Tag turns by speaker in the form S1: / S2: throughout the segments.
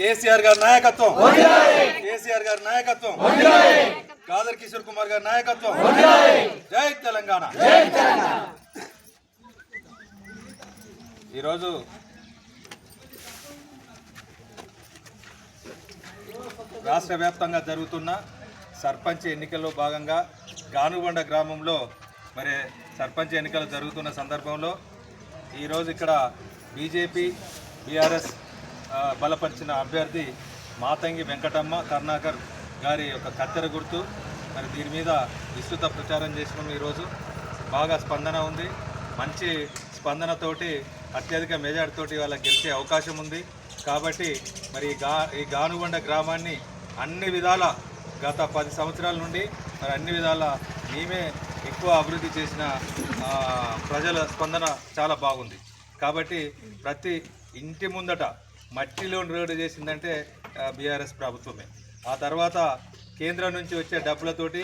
S1: కేసీఆర్ గారి నాయకత్వం. కేసీఆర్ గారి నాయకత్వం. కాదర్ కిషోర్ కుమార్ గారి నాయకత్వం. జై తెలంగాణ. ఈరోజు రాష్ట్ర వ్యాప్తంగా జరుగుతున్న సర్పంచ్ ఎన్నికల్లో భాగంగా గానుబండ గ్రామంలో మరి సర్పంచ్ ఎన్నికలు జరుగుతున్న సందర్భంలో ఈరోజు ఇక్కడ బీజేపీ బీఆర్ఎస్ బలపరిచిన అభ్యర్థి మాతంగి వెంకటమ్మ కర్ణాకర్ గారి యొక్క కత్తెర గుర్తు. మరి దీని మీద విస్తృత ప్రచారం చేసినాం ఈరోజు. బాగా స్పందన ఉంది. మంచి స్పందనతోటి అత్యధిక మెజార్టీతోటి వాళ్ళకి గెలిచే అవకాశం ఉంది. కాబట్టి మరి ఈ గా ఈ గానుగొండ గ్రామాన్ని అన్ని విధాల గత పది సంవత్సరాల నుండి మరి అన్ని విధాల మేమే ఎక్కువ అభివృద్ధి చేసిన ప్రజల స్పందన చాలా బాగుంది. కాబట్టి ప్రతి ఇంటి ముందట మట్టిలో రోడ్డు చేసిందంటే బీఆర్ఎస్ ప్రభుత్వమే. ఆ తర్వాత కేంద్రం నుంచి వచ్చే డబ్బులతోటి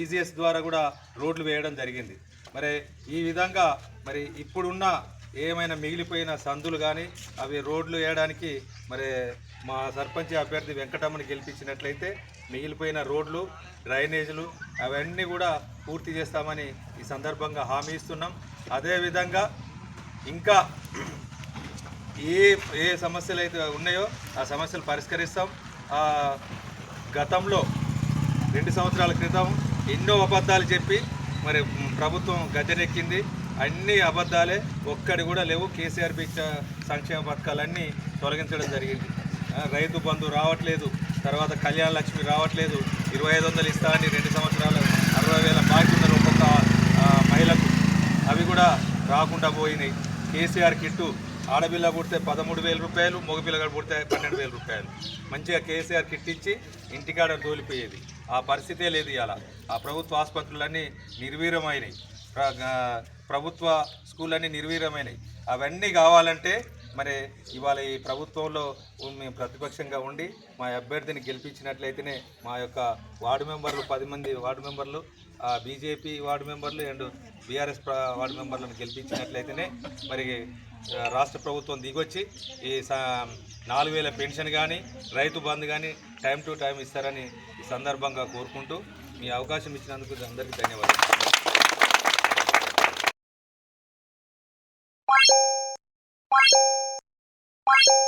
S1: ఈజీఎస్ ద్వారా కూడా రోడ్లు వేయడం జరిగింది. మరి ఈ విధంగా మరి ఇప్పుడున్న ఏమైనా మిగిలిపోయిన సందులు కానీ అవి రోడ్లు వేయడానికి మరి మా సర్పంచ్ అభ్యర్థి వెంకటమ్మని గెలిపించినట్లయితే మిగిలిపోయిన రోడ్లు డ్రైనేజీలు అవన్నీ కూడా పూర్తి చేస్తామని ఈ సందర్భంగా హామీ ఇస్తున్నాం. అదేవిధంగా ఇంకా ఏ ఏ సమస్యలు అయితే ఉన్నాయో ఆ సమస్యలు పరిష్కరిస్తాం. గతంలో రెండు సంవత్సరాల క్రితం ఎన్నో అబద్ధాలు చెప్పి మరి ప్రభుత్వం గద్దెనెక్కింది. అన్ని అబద్ధాలే ఒక్కడి కూడా లేవు. కేసీఆర్ పిచ్చ సంక్షేమ పథకాలన్నీ తొలగించడం జరిగింది. రైతు బంధు రావట్లేదు. తర్వాత కళ్యాణ లక్ష్మి రావట్లేదు. ఇరవై ఐదు వందలు ఇస్తా అని రెండు సంవత్సరాలు అరవై వేల బాకీ ఉన్నారు ఒక్కొక్క మహిళకు అవి కూడా రాకుండా పోయినాయి. కేసీఆర్ కిట్టు ఆడపిల్ల పుడితే పదమూడు వేల రూపాయలు మగపిల్లగాడు పుడితే పన్నెండు వేల రూపాయలు. మంచిగా కేసీఆర్ కిట్ ఇచ్చి ఇంటికాడ తోలిపోయేది. ఆ పరిస్థితే లేదు ఇలా ఆ ప్రభుత్వ ఆసుపత్రులన్నీ నిర్వీర్యమైనవి ప్రభుత్వ స్కూళ్ళన్నీ నిర్వీరమైనవి అవన్నీ కావాలంటే మరి ఇవాళ ఈ ప్రభుత్వంలో మేము ప్రతిపక్షంగా ఉండి మా అభ్యర్థిని గెలిపించినట్లయితేనే మా యొక్క వార్డు మెంబర్లు పది మంది వార్డు మెంబర్లు ఆ BJP ward members and BRS ward మెంబర్లను గెలిపించినట్లయితేనే మరి రాష్ట్ర ప్రభుత్వం దిగొచ్చి ఈ నాలుగు వేల పెన్షన్ కానీ రైతు బంద్ కానీ టైం టు టైం ఇస్తారని ఈ సందర్భంగా కోరుకుంటూ మీ అవకాశం ఇచ్చినందుకు అందరికీ ధన్యవాదాలు Bye.